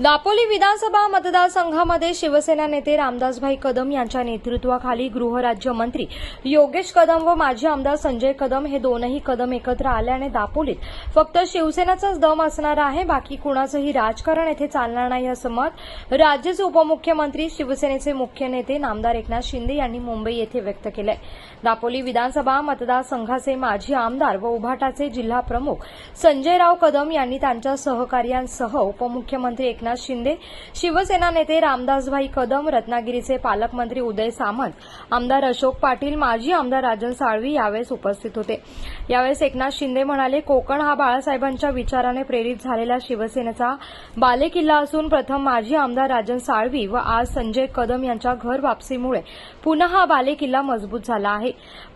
दापोली विधानसभा मतदारसंघामध्ये शिवसेना नेते रामदासभाई कदम यांच्या नेतृत्वाखाली गृहराज्यमंत्री योगेश कदम व माजी आमदार संजय कदम हे दोनही कदम एकत्र आल्याने दापोलीत फक्त शिवसेनाचाच दम असणार आहे बाकी कुणाचंही राजकारण येथे चालणार नाही असं मत राज्याचे उपमुख्यमंत्री शिवसेनेचे मुख्य नेते नामदार एकनाथ शिंदे यांनी मुंबई येथे व्यक्त केलंय. दापोली विधानसभा मतदारसंघाचे माजी आमदार व उभाटाचे जिल्हा प्रमुख संजयराव कदम यांनी त्यांच्या सहकार्यांसह उपमुख्यमंत्री एकनाथ शिंदे शिवसेना नेते रामदासभाई कदम रत्नागिरीचे पालकमंत्री उदय सामंत आमदार अशोक पाटील माजी आमदार राजन साळवी यावेळेस उपस्थित होते. यावेळेस एकनाथ शिंदे म्हणाले कोकण हा बाळासाहेबांच्या विचाराने प्रेरित झालेला शिवसेनेचा बालेकिल्ला असून प्रथम माजी आमदार राजन साळवी व आज संजय कदम यांच्या घर वापसीमुळे पुन्हा हा बालेकिल्ला मजबूत झाला आहे.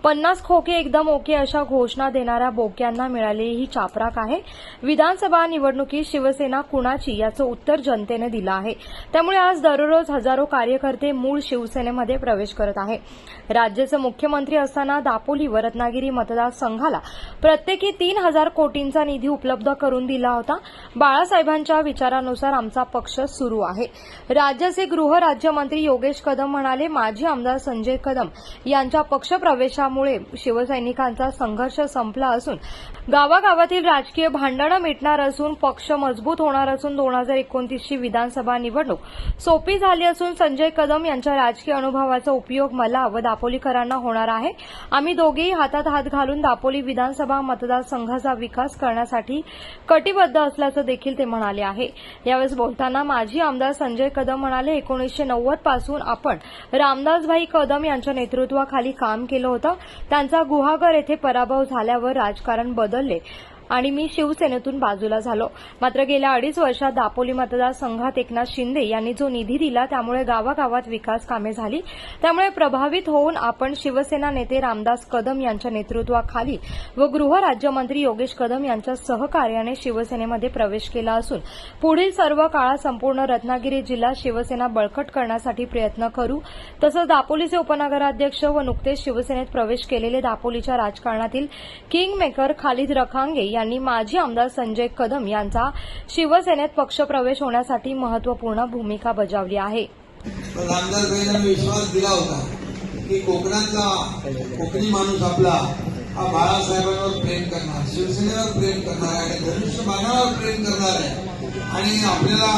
पन्नास खोके एकदम ओके अशा घोषणा देणाऱ्या बोक्यांना मिळालेली ही चापराक आहे. विधानसभा निवडणुकीत शिवसेना कुणाची याचं उत्तर जनतेने दिलं आहे. त्यामुळे आज दररोज हजारो कार्यकर्ते मूळ शिवसेनेमध्ये प्रवेश करत आहे. राज्याचे मुख्यमंत्री असताना दापोली व रत्नागिरी मतदारसंघाला प्रत्येकी तीन हजार कोटींचा निधी उपलब्ध करून दिला होता. बाळासाहेबांच्या विचारानुसार आमचा पक्ष सुरू आहे. राज्याचे गृह राज्यमंत्री योगेश कदम म्हणाले माजी आमदार संजय कदम यांच्या पक्षप्रवेशामुळे शिवसैनिकांचा संघर्ष संपला असून गावागावातील राजकीय भांडणं मिटणार असून पक्ष मजबूत होणार असून दोन हजार एकोणतीसची विधानसभा निवडणूक. सोपी झाली असून संजय कदम यांच्या राजकीय अनुभवाचा उपयोग मला व दापोलीकरांना होणार आहे. आम्ही दोघेही हातात हात घालून दापोली विधानसभा मतदारसंघाचा विकास करण्यासाठी कटिबद्ध असल्याचं देखील ते म्हणाले आहे. यावेळेस बोलताना माजी आमदार संजय कदम म्हणाले एकोणीसशे नव्वदपासून आपण रामदासभाई कदम यांच्या नेतृत्वाखाली काम केलं होतं. त्यांचा गुहागर येथे पराभव झाल्यावर राजकारण बदलले. आणि मी शिवसेनेतून बाजूला झालो. मात्र गेल्या अडीच वर्षात दापोली मतदारसंघात एकनाथ शिंदे यांनी जो निधी दिला त्यामुळे गावागावात विकास कामे झाली. त्यामुळे प्रभावित होऊन आपण शिवसेना नेते रामदास कदम यांच्या नेतृत्वाखाली व गृह राज्यमंत्री योगेश कदम यांच्या सहकार्याने शिवसेनेमध्ये प्रवेश केला असून पुढील सर्व काळात संपूर्ण रत्नागिरी जिल्हा शिवसेना बळकट करण्यासाठी प्रयत्न करू. तसंच दापोलीचे उपनगराध्यक्ष व नुकतेच शिवसेनेत प्रवेश केलेले दापोलीच्या राजकारणातील किंगमेकर खालिद रखांगे यांनी माजी आमदार संजय कदम यांचा शिवसेनेत पक्षप्रवेश होण्यासाठी महत्त्वपूर्ण भूमिका बजावली आहे. विश्वास दिला होता की कोकणातला कोकणी माणूस आपला हा बाळासाहेबांवर प्रेम करणार शिवसेनेवर प्रेम करणार आहे आणि धनुष्यबाणावर प्रेम करणार आहे. आणि आपल्याला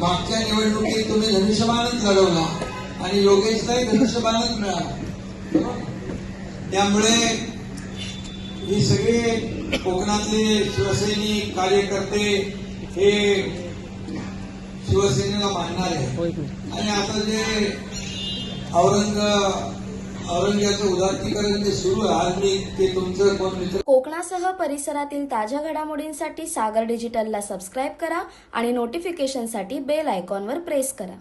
मागच्या निवडणुकीत तुम्ही धनुष्यबाणच लढवला आणि योगेशलाही धनुष्यबाणच मिळाला. त्यामुळे ही सगळे कोकणातले शिवसैनिक कार्यकर्ते हे शिवसेनेला मानणार आहे आणि आता जे औरंग औरंग्याचं उदात्तीकरण जे सुरू आहे आज मी ते तुमचं कोण मित्र कोकणासह परिसरातील ताज्या घडामोडींसाठी सागर डिजिटलला सबस्क्राईब करा आणि नोटिफिकेशनसाठी बेल आयकॉनवर प्रेस करा.